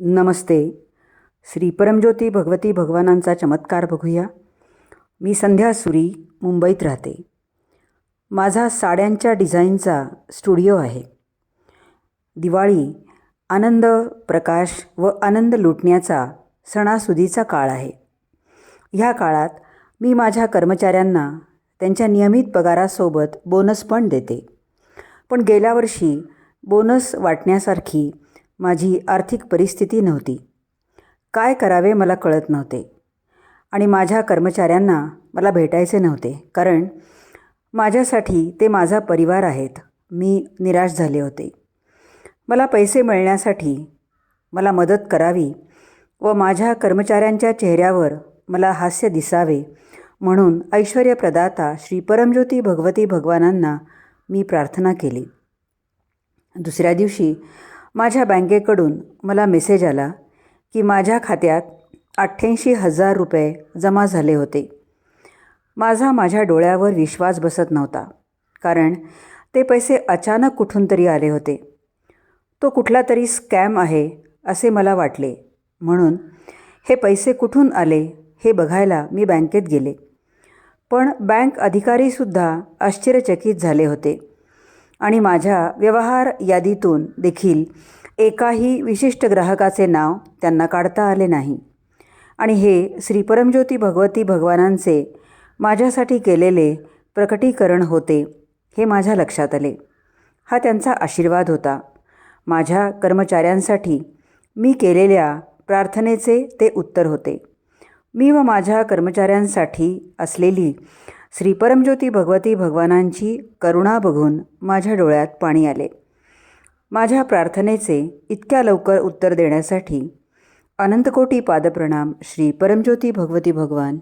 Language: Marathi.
नमस्ते. श्री परमज्योती भगवती भगवानांचा चमत्कार बघूया. मी संध्या सुरी मुंबईत राहते. माझा साड्यांच्या डिझाईनचा स्टुडिओ आहे. दिवाळी आनंद प्रकाश व आनंद लुटण्याचा सणासुदीचा काळ आहे. ह्या काळात मी माझ्या कर्मचाऱ्यांना त्यांच्या नियमित पगारासोबत बोनस पण देते. पण गेल्या वर्षी बोनस वाटण्यासारखी माझी आर्थिक परिस्थिती नव्हती. काय करावे मला कळत नव्हते. आणि माझ्या कर्मचाऱ्यांना मला भेटायचे नव्हते. कारण माझ्यासाठी ते माझा परिवार आहेत. मी निराश झाले होते. मला पैसे मिळण्यासाठी मला मदत करावी व माझ्या कर्मचाऱ्यांच्या चेहऱ्यावर मला हास्य दिसावे म्हणून ऐश्वर्यप्रदाता श्री परमज्योती भगवती भगवानांना मी प्रार्थना केली. दुसऱ्या दिवशी माझ्या बँकेकडून मला मेसेज आला की माझ्या खात्यात अठ्ठ्याऐंशी हजार रुपये जमा झाले होते. माझा माझ्या डोळ्यावर विश्वास बसत नव्हता कारण ते पैसे अचानक कुठून तरी आले होते. तो कुठला तरी स्कॅम आहे असे मला वाटले. म्हणून हे पैसे कुठून आले हे बघायला मी बँकेत गेले. पण बँक अधिकारीसुद्धा आश्चर्यचकित झाले होते. आणि माझ्या व्यवहार यादीतून देखील एकाही विशिष्ट ग्राहकाचे नाव त्यांना काढता आले नाही. आणि हे श्री परमज्योती भगवती भगवानांचे माझ्यासाठी केलेले प्रकटीकरण होते हे माझ्या लक्षात आले. हा त्यांचा आशीर्वाद होता. माझ्या कर्मचाऱ्यांसाठी मी केलेल्या प्रार्थनेचे ते उत्तर होते. मी व माझ्या कर्मचाऱ्यांसाठी असलेली श्री परमज्योती भगवती भगवानांची करुणा बघून माझ्या डोळ्यात पाणी आले. माझ्या प्रार्थनेचे इतक्या लवकर उत्तर देण्यासाठी अनंतकोटी पादप्रणाम श्री परमज्योती भगवती भगवान